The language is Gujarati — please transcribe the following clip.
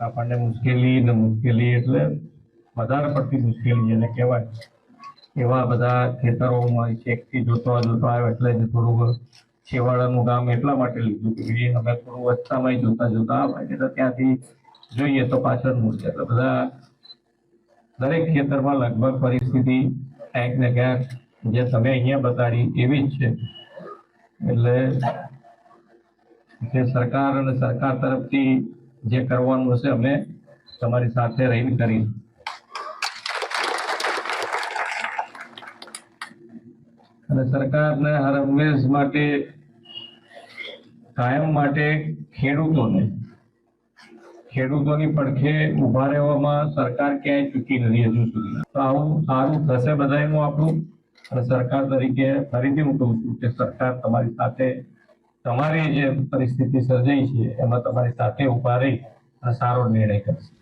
આપણને મુશ્કેલી ને મુશ્કેલી એટલે વધારે પડતી મુશ્કેલી જેને કહેવાય. એવા બધા ખેતરોમાં ચેકથી જોતો જોતો આવ્યો એટલે જ થોડું છેવાડાનું ગામ એટલા માટે લીધું કે અમે થોડું વસ્તામાં જોતા જોતા આવે એટલે ત્યાંથી જોઈએ તો પાછળ મૂળ એટલે બધા દરેક ખેતરમાં લગભગ પરિસ્થિતિ ક્યાંક ને ક્યાંક જે તમે અહીંયા બતાડી એવી જ છે. એટલે જે સરકાર અને સરકાર તરફથી જે કરવાનું હશે અમે તમારી સાથે રહીને કરી અને સરકારને હર હંમેશ માટે, કાયમ માટે ખેડૂતોને, ખેડૂતોની પડખે ઊભા રહેવામાં સરકાર ક્યાંય ચૂકી નથી હજુ સુધી. તો આવું સારું થશે બધાયનું આપણું. અને સરકાર તરીકે ફરીથી હું કહું છું કે સરકાર તમારી સાથે તમારી જે પરિસ્થિતિ સર્જાઈ છે એમાં તમારી સાથે ઊભા રહી સારો નિર્ણય કરશે.